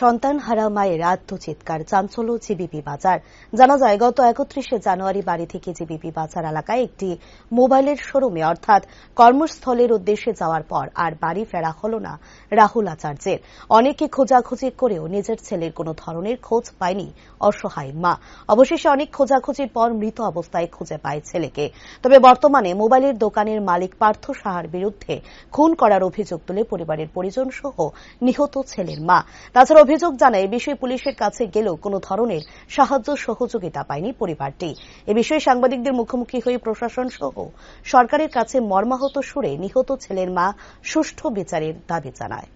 সন্তান হারা মায়ের আত্মচিৎকার, চাঞ্চল্য জিবিপি বাজার। জানা যায়, গত একত্রিশে জানুয়ারি বাড়ি থেকে জিবিপি বাজার এলাকায় একটি মোবাইলের শোরুমে, অর্থাৎ কর্মস্থলের উদ্দেশ্যে যাওয়ার পর আর বাড়ি ফেরা হল না রাহুল আচার্যের। অনেকে খোঁজাখুঁজি করেও নিজের ছেলের কোনো ধরনের খোঁজ পায়নি অসহায় মা। অবশেষে অনেক খোঁজাখুঁজির পর মৃত অবস্থায় খুঁজে পায় ছেলেকে। তবে বর্তমানে মোবাইলের দোকানের মালিক পার্থ সাহার বিরুদ্ধে খুন করার অভিযোগ তুলে পরিবারের পরিজন সহ নিহত ছেলের মা। তাছাড়া অভিযোগ জানায় বিষয়ে পুলিশের কাছে গেলেও কোনো ধরনের সাহায্য সহযোগিতা পায়নি পরিবারটি। এ বিষয়ে সাংবাদিকদের মুখোমুখি হয়ে প্রশাসন সহ সরকারের কাছে মর্মাহত সুরে নিহত ছেলের মা সুষ্ঠু বিচারের দাবি জানায়?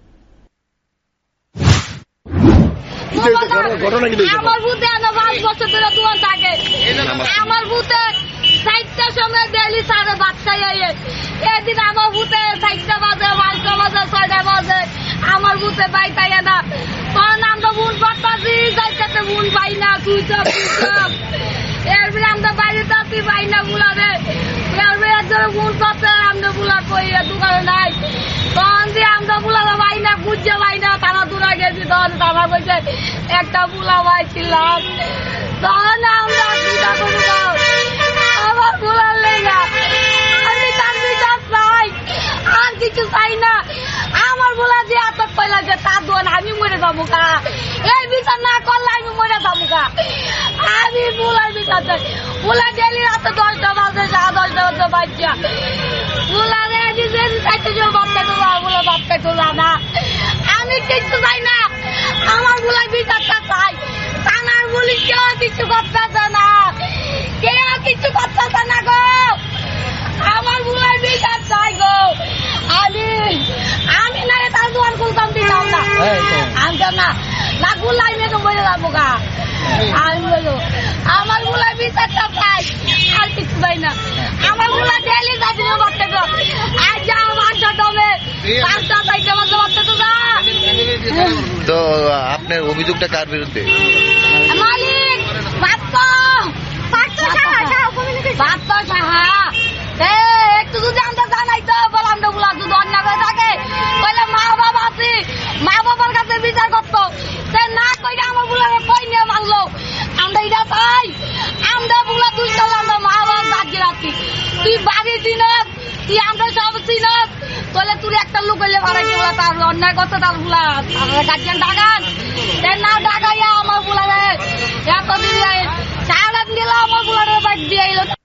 আমার ভূতে আমার পাঁচ বছর ধরে দোয়ান থাকে। আমার ভূতে সাইটটার সময় ডেলি সাড়ে আইয়ে এদিন আমার ভূতে সাইটটা বাজে পাঁচটা বাজে ছয়টা বাজে। আমার ভূতে বাইতাই না? তখন আমরা বুন পাতাছি সাইটটাতে বুন পাই না তুই সব এরপরে আমরা বাইরে তাতি পাই না বুলারে এরপরে একজন বুন পাতে আমরা বুলা কই দোকানে নাই। তখন দিয়ে আমরা বুলারে পাই না বুঝতে পাই না, তারা দূরা গেছি, তখন তারা বলছে, একটা বুলা পাইছিলাম। তখন আমরা চিন্তা করব, আমার বুলার লেগা, আমি তার বিচার চাই আর কিছু চাই না। যে দোয়ান আমি মরে যাব কা এই বিচার না করলে আমি মরে যাব কা আমি বুলার বিচার চাই। বুলা ডেলি রাতে দশটা বাজে সাড়ে দশটা বাজে বাচ্চা বুলা রে নিজে চাইতে যে বাচ্চা তোলা বুলা বাচ্চা তোলা না। আমি কিছু চাই না। আমার বুলাই বিচারটা চাই। থানার পুলিশ কেউ কিছু করতেছে না কেউ কিছু করতেছে না গো আমার বুলাই বিচার চাই গো আমি আমি না রে তার দোয়ান খুলতাম দিতাম না না। না গুলাই মেয়ে তো বলে যাব গা। আমি বলো আমার গুলাই বিচারটা পাই আর কিছু পাই না। আমারগুলা ডেলি যাচ্ছি আজ যা পাঁচটা তো যা। তো আপনার অভিযোগটা কার বিরুদ্ধে? মালিক বাপ্পা বাপ্পা সাহা বাপ্পা সাহা এ একটু যদি আমরা জানাই তো বল আমরা গুলা যদি অন্য হয়ে থাকে কইলে মা বাবা আছে মা বাবার কাছে বিচার করতো সে না কইলে আমার বুলারে কই নিয়ে মানলো আমরা এটা চাই আমরা বুলা তুই চল আমরা মা বাবা রাখছি তুই বাড়ি চিনত তুই আমরা সব চিনত তাহলে তুই একটা লোক হইলে বলা তার অন্যায় কথা তার আমরা গার্জিয়ান ডাকান। সে না